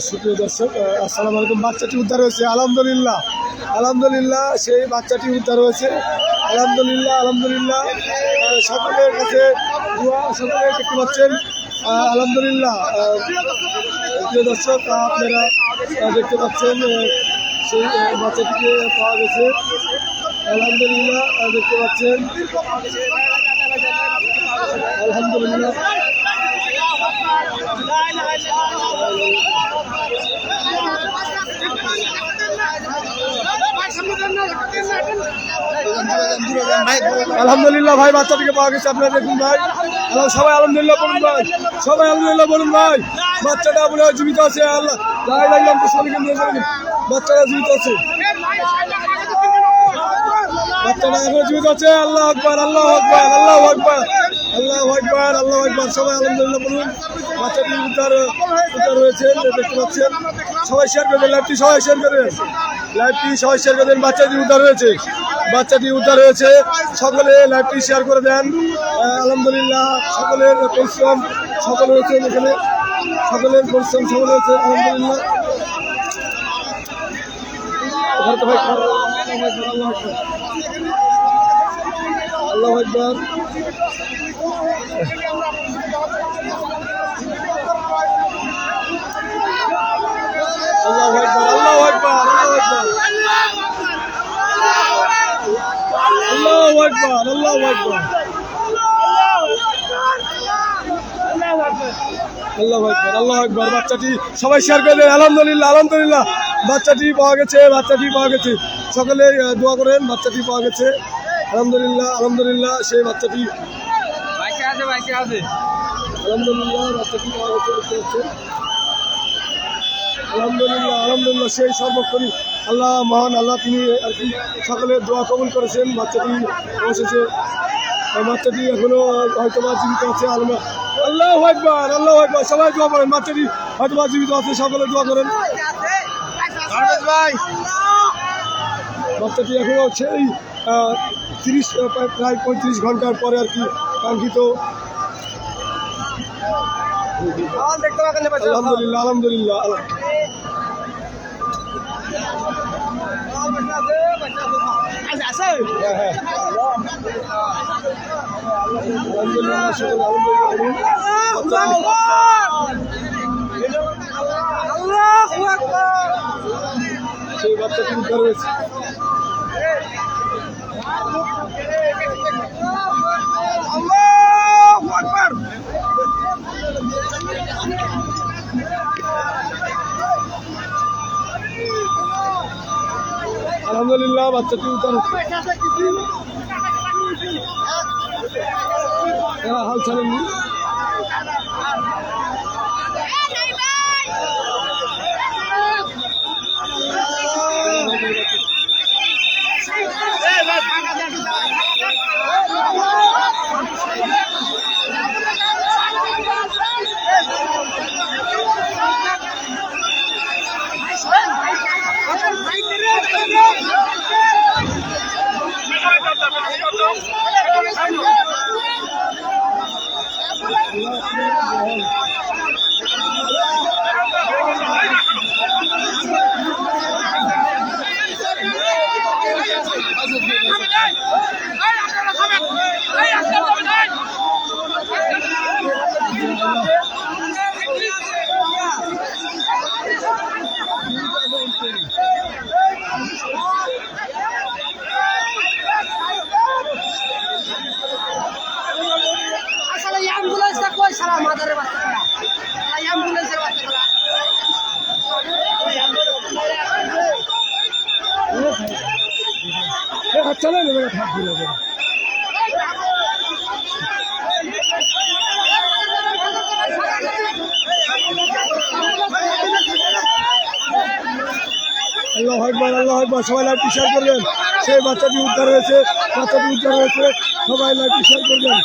সুপ্রিয় দর্শক আসসালামু আলাইকুম। বাচ্চাটি উদ্ধার হয়েছে, আলহামদুলিল্লাহ। আলহামদুলিল্লাহ, সেই বাচ্চাটি উদ্ধার হয়েছে। আলহামদুলিল্লাহ আলহামদুলিল্লাহ। সকলের কাছে সকলে দেখতে পাচ্ছেন আলহামদুলিল্লাহ। প্রিয় দর্শক আপনারা দেখতে পাচ্ছেন সেই বাচ্চাটিকে পাওয়া গেছে। আলহামদুলিল্লাহ দেখতে পাচ্ছেন। আলহামদুলিল্লাহ ভাই, বাচ্চাটিকে পাওয়া গেছে আপনারা দেখুন ভাই। সবাই আলহামদুলিল্লাহ বলুন ভাই, সবাই আলহামদুলিল্লাহ বলুন ভাই। বাচ্চাটা মনে হয় জীবিত আছে, আল্লাহ, যাই লাগলাম তো সবাইকে নিয়ে যাবেন। বাচ্চাটা জীবিত আছে। বাচ্চাটা এখনও জীবিত আছে, আল্লাহ আকবার আল্লাহ আকবার আল্লাহ আকবার আল্লাহ আকবার আল্লাহ আকবার, সবাই আলহামদুলিল্লাহ বলুন। বাচ্চাটি উদ্ধার উদ্ধার হয়েছে দেখতে পাচ্ছেন। সবাই শেয়ার করবেন লাইভটি সবাই শেয়ার করবেন লাইভটি সবাই শেয়ার করবেন বাচ্চাটি উদ্ধার হয়েছে। বাচ্চাটি উদ্ধার হয়েছে। সকলে লাইভটি শেয়ার করে দেন। আলহামদুলিল্লাহ, সকলের পরিশ্রম, সকল রয়েছে এখানে। সকলের পরিশ্রম, সকল রয়েছে আলহামদুলিল্লাহ। আল্লাহ আকবর আল্লাহ আকবর আল্লাহ আকবর আল্লাহ আকবর আল্লাহ আকবর আল্লাহ আকবর আল্লাহ আকবর। বাচ্চাটি সবাই শেয়ার করে দেন আলহামদুলিল্লাহ আলহামদুলিল্লাহ বাচ্চাটি পাওয়া গেছে বাচ্চাটি পাওয়া গেছে। সকলে দোয়া করেন বাচ্চাটি পাওয়া গেছে। আলহামদুলিল্লাহ আলহামদুলিল্লাহ সেই বাচ্চাটি আলহামদুলিল্লাহ বাচ্চাটি পাওয়া গেছে আলহামদুলিল্লাহ আলহামদুলিল্লাহ সেই সর্বক্ষণই আল্লাহ মহান আল্লাহ তিনি আর কি সকলের দোয়া কবুল করেছেন। বাচ্চাটি আর বাচ্চাটি এখনও হয়তো বা জীবিত আছে আলমা আল্লাহ একবার আল্লাহ একবার সবাই দোয়া করেন বাচ্চাটি হয়তো বা জীবিত আছে সকলে দোয়া করেন। ভাই। বাচ্চাটি এখনও সেই তিরিশ প্রায় পঁয়ত্রিশ ঘণ্টার পরে আর কি কাঙ্ক্ষিত। আলহামদুলিল্লাহ আলহামদুলিল্লাহ। আলহাম- হ্যাঁ হ্যাঁ আলহামদুলিল্লাহ। সকলে আলহামদুলিল্লাহ বাচ্চাটি হয়েছে হাল ছাড়েননি আসলে সারা মাদারের বাচ্চাটা অ্যাম্বুলেন্সের বাচ্চাটা এ হাত চালান এবার হাত ঘুরে আল্লাহ একবার আল্লাহ একবার সবাই লাইভ করবেন। সেই বাচ্চাটি উদ্ধার হয়েছে, বাচ্চাটি উদ্ধার হয়েছে। সবাই লাইভ শেয়ার করবেন।